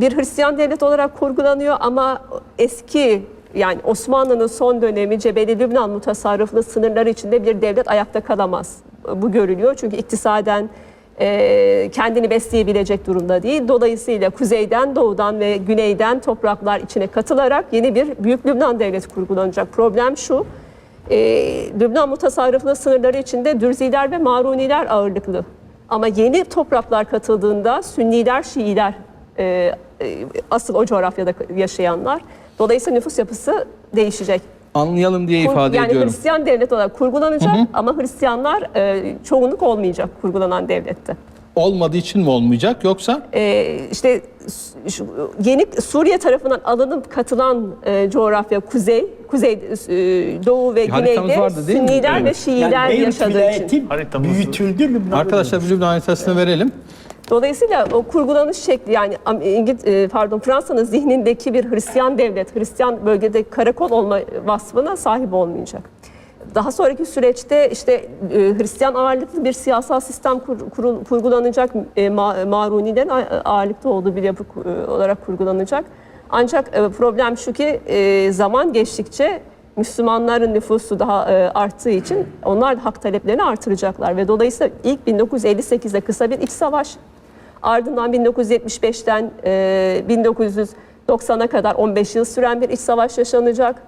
bir Hristiyan devlet olarak kurgulanıyor ama eski yani Osmanlı'nın son dönemi Cebeli Lübnan mutasarrıflı sınırları içinde bir devlet ayakta kalamaz. Bu görülüyor çünkü iktisaden e, kendini besleyebilecek durumda değil. Dolayısıyla kuzeyden, doğudan ve güneyden topraklar içine katılarak yeni bir Büyük Lübnan devleti kurgulanacak. Problem şu, e, Lübnan mutasarrıflığı sınırları içinde Dürziler ve Maruniler ağırlıklı. Ama yeni topraklar katıldığında Sünniler, Şiiler e, asıl o coğrafyada yaşayanlar. Dolayısıyla nüfus yapısı değişecek. Anlayalım diye Kur- ifade yani ediyorum. Hristiyan devlet olarak kurgulanacak ama Hristiyanlar e, çoğunluk olmayacak kurgulanan devlette. Olmadığı için mi olmayacak yoksa E, işte yeni Suriye tarafından alınıp katılan e, coğrafya kuzey, kuzey, e, doğu ve haritamız güneyde vardı değil mi? Sünniler ve Evet. Şiiler Beyrut yaşadığı için. vilayeti Haritamızı- büyütüldü Lübnan'da. arkadaşlar bir Lübnan haritasını verelim. Dolayısıyla o kurgulanış şekli yani İngiliz, e, pardon Fransa'nın zihnindeki bir Hristiyan devlet, Hristiyan bölgede karakol olma vasfına sahip olmayacak. Daha sonraki süreçte işte e, Hristiyan ağırlıklı bir siyasal sistem kur- kurul- kurgulanacak, e, ma, ağırlıklı olduğu bir yapı e, olarak kurgulanacak. Ancak e, problem şu ki e, zaman geçtikçe Müslümanların nüfusu daha e, arttığı için onlar da hak taleplerini artıracaklar ve dolayısıyla ilk 1958'de kısa bir iç savaş Ardından 1975'ten e, 1990'a kadar 15 yıl süren bir iç savaş yaşanacak.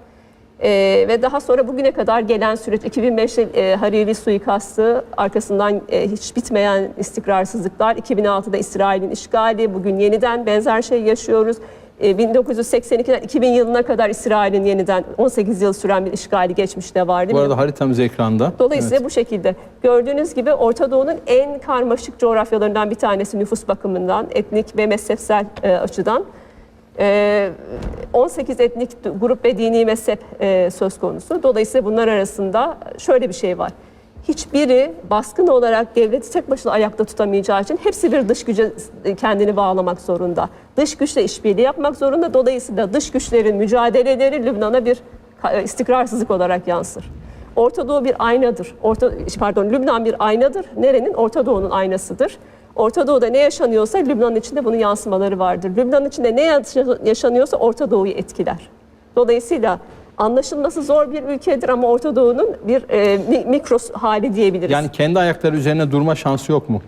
E, ve daha sonra bugüne kadar gelen süreç 2005'te e, Hariri suikastı, arkasından e, hiç bitmeyen istikrarsızlıklar, 2006'da İsrail'in işgali, bugün yeniden benzer şey yaşıyoruz. E, 1982'den 2000 yılına kadar İsrail'in yeniden 18 yıl süren bir işgali geçmişte vardı. Bu arada haritamız ekranda. Dolayısıyla bu şekilde. Gördüğünüz gibi Orta Doğu'nun en karmaşık coğrafyalarından bir tanesi nüfus bakımından, etnik ve mezhepsel e, açıdan. E, 18 etnik grup ve dini mezhep e, söz konusu. Dolayısıyla bunlar arasında şöyle bir şey var. Hiçbiri baskın olarak devleti tek başına ayakta tutamayacağı için hepsi bir dış güce e, kendini bağlamak zorunda. Dış güçle işbirliği yapmak zorunda. Dolayısıyla dış güçlerin mücadeleleri Lübnan'a bir ka- istikrarsızlık olarak yansır. Orta Doğu bir aynadır. Orta, pardon, Lübnan bir aynadır. Nerenin? Orta Doğu'nun aynasıdır. Orta Doğu'da ne yaşanıyorsa Lübnan'ın içinde bunun yansımaları vardır. Lübnan'ın içinde ne yaşa- yaşanıyorsa Orta Doğu'yu etkiler. Dolayısıyla anlaşılması zor bir ülkedir ama Orta Doğu'nun bir e, mi- mikro hali diyebiliriz. Yani kendi ayakları üzerine durma şansı yok mu?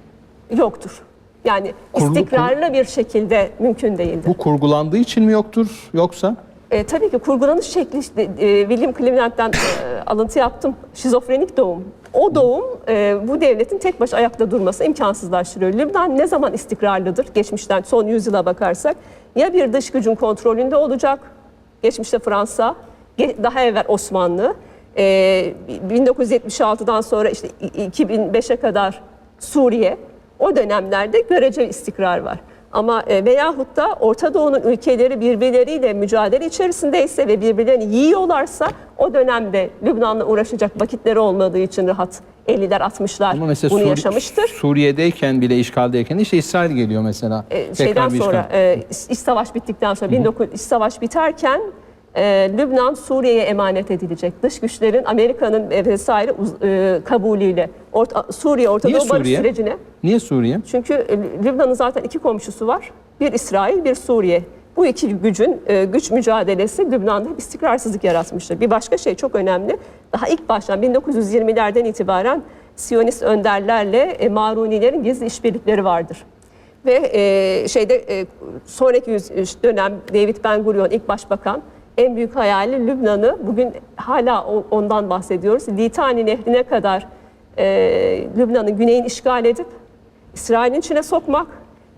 Yoktur. Yani Kurulu- istikrarlı bir şekilde mümkün değildir. Bu kurgulandığı için mi yoktur yoksa? E, tabii ki kurgulanış şekli işte, e, William Cleveland'dan e, alıntı yaptım. Şizofrenik doğum. O doğum e, bu devletin tek baş ayakta durması imkansızlaştırıyor. Lübnan ne zaman istikrarlıdır? Geçmişten son yüzyıla bakarsak ya bir dış gücün kontrolünde olacak. Geçmişte Fransa, daha evvel Osmanlı. E, 1976'dan sonra işte i- 2005'e kadar Suriye. O dönemlerde göreceli istikrar var. Ama e, veyahut da Orta Doğu'nun ülkeleri birbirleriyle mücadele içerisindeyse ve birbirlerini yiyorlarsa o dönemde Lübnan'la uğraşacak vakitleri olmadığı için rahat 50'ler 60'lar Ama mesela bunu Suri- yaşamıştır. Suriye'deyken bile işgaldeyken işte İsrail geliyor mesela. E, şeyden sonra e, iç savaş bittikten sonra 19 iç savaş biterken e, Lübnan Suriye'ye emanet edilecek. Dış güçlerin Amerika'nın e, vesaire e, kabulüyle Orta, Suriye Orta Niye Doğu barış Suriye? sürecine Niye Suriye? Çünkü e, Lübnan'ın zaten iki komşusu var. Bir İsrail, bir Suriye. Bu iki gücün e, güç mücadelesi Lübnan'da istikrarsızlık yaratmıştır. Bir başka şey çok önemli. Daha ilk baştan 1920'lerden itibaren Siyonist önderlerle e, Marunilerin gizli işbirlikleri vardır. Ve e, şeyde e, sonraki yüz, dönem David Ben Gurion ilk başbakan en büyük hayali Lübnan'ı bugün hala ondan bahsediyoruz. Litani Nehri'ne kadar e, Lübnan'ın güneyini işgal edip İsrail'in içine sokmak,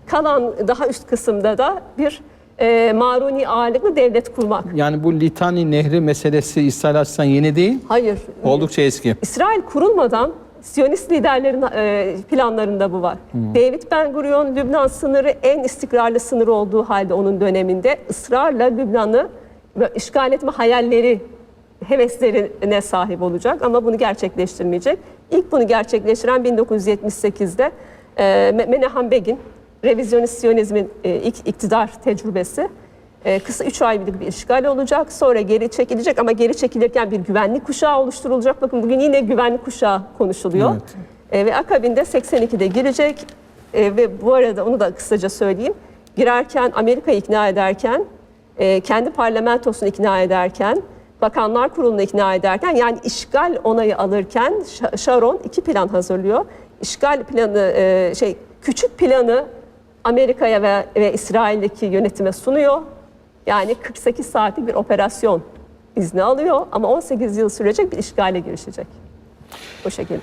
kalan daha üst kısımda da bir e, Maruni ağırlıklı devlet kurmak. Yani bu Litani Nehri meselesi İsrail açısından yeni değil, Hayır, oldukça eski. İsrail kurulmadan Siyonist liderlerin e, planlarında bu var. David Ben Gurion Lübnan sınırı en istikrarlı sınır olduğu halde onun döneminde ısrarla Lübnan'ı işgal etme hayalleri heveslerine sahip olacak ama bunu gerçekleştirmeyecek. İlk bunu gerçekleştiren 1978'de e, Me- Menahem Begin, revizyonist Siyonizmin e, ilk iktidar tecrübesi. E, kısa 3 aylık bir işgal olacak. Sonra geri çekilecek ama geri çekilirken bir güvenlik kuşağı oluşturulacak. Bakın bugün yine güvenlik kuşağı konuşuluyor. Evet. E, ve akabinde 82'de girecek. E, ve bu arada onu da kısaca söyleyeyim. girerken Amerika'yı ikna ederken, e, kendi parlamentosunu ikna ederken, bakanlar kurulunu ikna ederken yani işgal onayı alırken Sharon iki plan hazırlıyor. İşgal planı e, şey küçük planı Amerika'ya ve, ve İsrail'deki yönetime sunuyor. Yani 48 saatlik bir operasyon izni alıyor ama 18 yıl sürecek bir işgale girişecek. Bu şekilde.